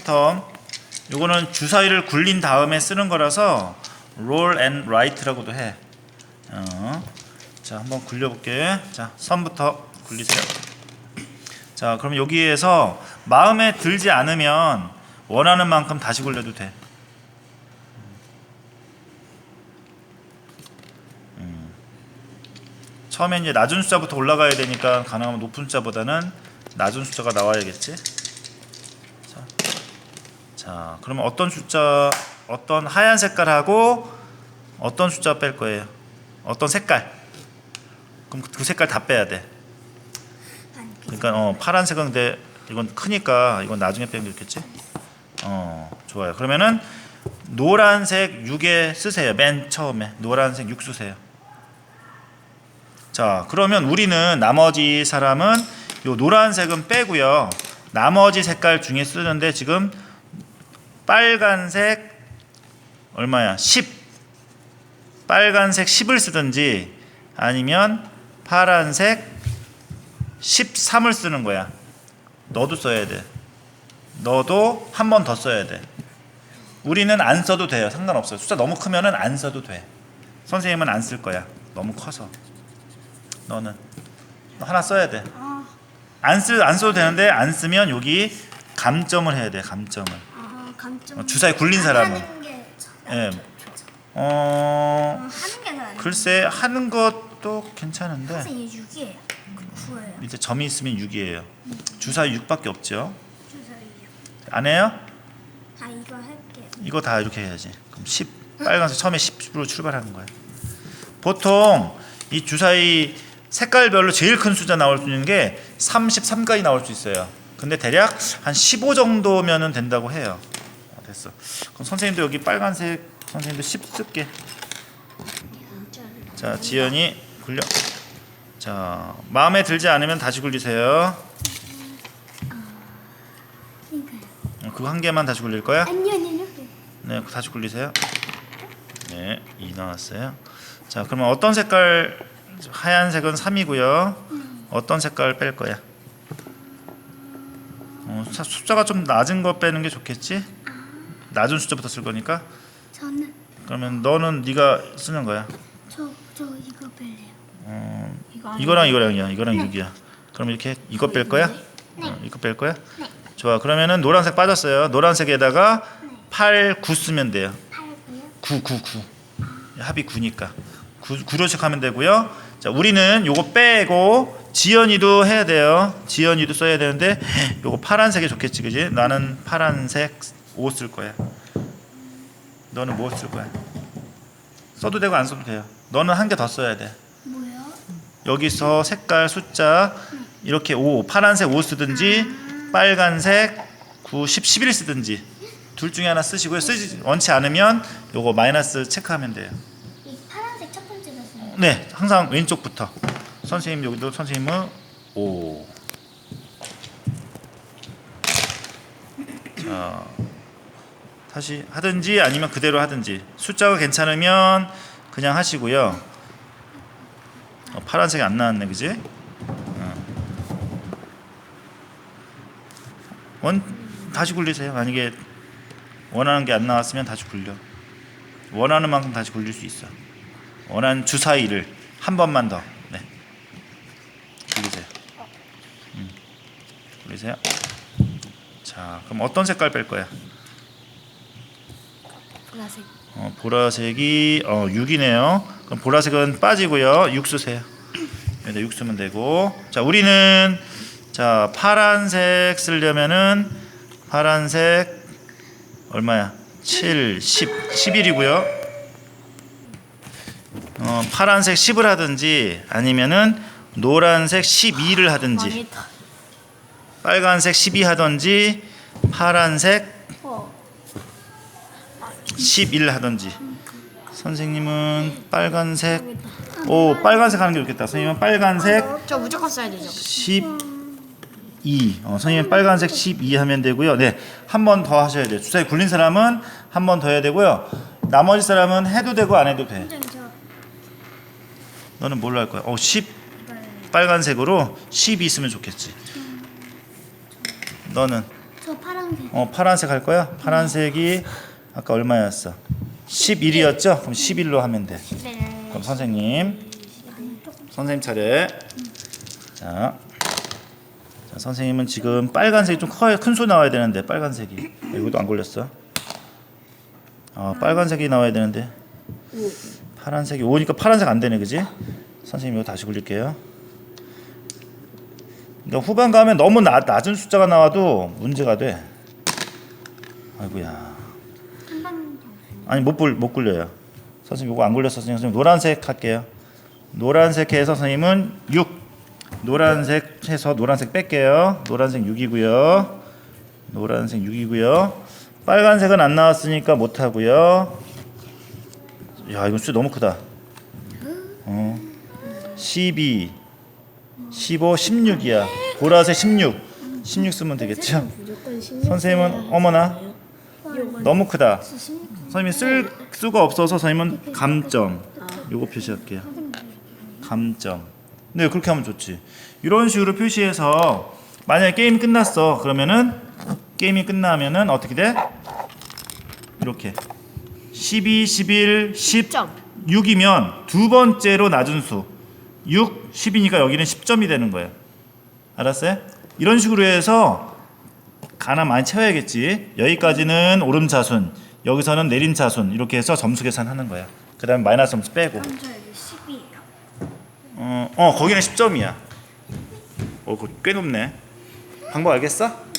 텀 요거는 주사위를 굴린 다음에 쓰는 거라서 roll and write라고도 해. 어. 자, 한번 굴려 볼게. 자, 선부터 굴리세요. 자, 그럼 여기에서 마음에 들지 않으면 원하는 만큼 다시 굴려도 돼. 음. 처음에 이제 낮은 숫자부터 올라가야 되니까 가능하면 높은 숫자보다는 낮은 숫자가 나와야겠지. 자, 그러면 어떤 숫자, 어떤 하얀 색깔하고 어떤 숫자 뺄 거예요? 어떤 색깔? 그럼 그 색깔 다 빼야 돼. 그러니까 어, 파란색은 근데 이건 크니까 이건 나중에 빼면 좋겠지? 어, 좋아요. 그러면은 노란색 6에 쓰세요. 맨 처음에 노란색 6 쓰세요. 자, 그러면 우리는 나머지 사람은 요 노란색은 빼고요. 나머지 색깔 중에 쓰는데 지금 빨간색 얼마야? 10. 빨간색 10을 쓰든지 아니면 파란색 13을 쓰는 거야. 너도 써야 돼. 너도 한 번 더 써야 돼. 우리는 안 써도 돼요. 상관없어요. 숫자 너무 크면은 안 써도 돼. 선생님은 안 쓸 거야. 너무 커서. 너는 너 하나 써야 돼. 아, 안쓰 안 써도 되는데 안 쓰면 여기 감점을 해야 돼. 감점을. 아 감점. 어, 주사위 굴린 사람은. 하는 게 예. 어, 어 하는 게 나아요. 글쎄 하는 것도 괜찮은데 선생님 6이에요. 그 9예요. 밑에 점이 있으면 6이에요. 주사위 6밖에 없죠. 안 해요? 아 이거 할게요. 이거 다 이렇게 해야지. 그럼 10 빨간색 처음에 10으로 출발하는 거야. 보통 이 주사위 색깔별로 제일 큰 숫자 나올 수 있는 게 33까지 나올 수 있어요. 근데 대략 한 15 정도면은 된다고 해요. 어, 됐어. 그럼 선생님도 여기 빨간색 선생님도 10 쓸게. 자, 지연이 굴려. 자, 마음에 들지 않으면 다시 굴리세요. 어, 그거 한 개만 다시 굴릴 거야? 아니요 아니요. 네, 다시 굴리세요. 네, 2 나왔어요. 자, 그러면 어떤 색깔 하얀색은 3이고요. 어떤 색깔 뺄 거야? 어, 숫자- 숫자가 좀 낮은 거 빼는 게 좋겠지? 낮은 숫자부터 쓸 거니까. 저는 그러면 너는 네가 쓰는 거야. 저 저 이거 뺄래요. 어, 이거 이거랑 이거랑이야. 이거랑 6이야. 그럼 이렇게 이거 뺄 거야? 어, 이거 뺄 거야? 좋아. 그러면은 노란색 빠졌어요. 노란색에다가 8, 9 쓰면 돼요. 8고요. 9, 9, 9. 합이 9니까. 9, 9로 시작하면 되고요. 자, 우리는 요거 빼고 지연이도 해야 돼요. 지연이도 써야 되는데 요거 파란색이 좋겠지, 그지? 나는 파란색 5쓸 거야. 너는 뭐 쓸 거야? 써도 되고 안 써도 돼요. 너는 한 개 더 써야 돼. 뭐요? 여기서 색깔 숫자 이렇게 5 파란색 5 쓰든지 빨간색 9 10 11 쓰든지 둘 중에 하나 쓰시고요 쓰지 원치 않으면 요거 마이너스 체크하면 돼요 이 파란색 첫 번째가 써요. 네 항상 왼쪽부터 선생님 여기도 선생님은 5 자, 다시 하든지 아니면 그대로 하든지 숫자가 괜찮으면 그냥 하시고요 어, 파란색이 안 나왔네 그지? 어. 원 다시 굴리세요 만약에 원하는 게 안 나왔으면 다시 굴려 원하는 만큼 다시 굴릴 수 있어 원하는 주사위를 한 번만 더 네. 굴리세요 음. 굴리세요 자 그럼 어떤 색깔 뺄 거야? 보라색. 어, 보라색이 어, 6이네요. 그럼 보라색은 빠지고요. 6 쓰세요. 여기다 6 쓰면 되고. 자, 우리는 자, 파란색 쓰려면은 파란색 얼마야? 7, 10, 11이고요. 어, 파란색 10을 하든지 아니면은 노란색 12를 하든지. 빨간색 12 하든지 파란색 어. 11 하든지. 선생님은 빨간색. 오 빨간색 하는 게 좋겠다. 선생님은 빨간색 저 무조건 써야 되죠. 12 어, 선생님은 빨간색 12 하면 되고요. 네한 번 더 하셔야 돼요. 주사위 굴린 사람은 한 번 더 해야 되고요. 나머지 사람은 해도 되고 안 해도 돼. 너는 뭘로 할 거야? 어, 10 이거 빨간색으로 12 있으면 좋겠지. 너는? 저 파란 파란색. 어 파란색 할 거야? 파란색이 아까 얼마였어? 11이었죠? 그럼 11로 하면 돼. 네. 그럼 선생님 선생님 차례. 자, 자 선생님은 지금 빨간색이 좀 커요. 큰 수 나와야 되는데 빨간색이. 아, 이것도 안 걸렸어. 아 빨간색이 나와야 되는데 파란색이 5니까 파란색 안 되네, 그지? 선생님 이거 다시 굴릴게요. 그러니까 후반 가면 너무 나, 낮은 숫자가 나와도 문제가 돼. 아이고야. 아니 못, 굴, 못 굴려요. 선생님 이거 안 굴렸어. 선생님 노란색 할게요. 노란색 해서 선생님은 6. 노란색 해서 노란색 뺄게요. 노란색 6이고요. 노란색 6이고요. 빨간색은 안 나왔으니까 못 하고요. 야 이거 숫자 너무 크다. 어. 12, 15, 16이야. 보라색 16. 16 쓰면 되겠죠? 무조건 16. 선생님은 어머나 너무 크다. 선생님이 쓸 수가 없어서 선생님은 감점. 요거 표시할게요. 감점. 네 그렇게 하면 좋지. 이런 식으로 표시해서 만약에 게임 끝났어 그러면은 게임이 끝나면은 어떻게 돼? 이렇게 12, 11, 10, 점. 6이면 두 번째로 낮은 수 6, 10이니까 여기는 10점이 되는 거예요. 알았어요? 이런 식으로 해서 가나 많이 채워야겠지. 여기까지는 오름차순, 여기서는 내림차순 이렇게 해서 점수 계산하는 거야. 그 다음에 마이너스 점수 빼고. 저 여기 10이에요. 어, 어 거기는 10점이야. 어, 그거 꽤 높네. 방법 알겠어?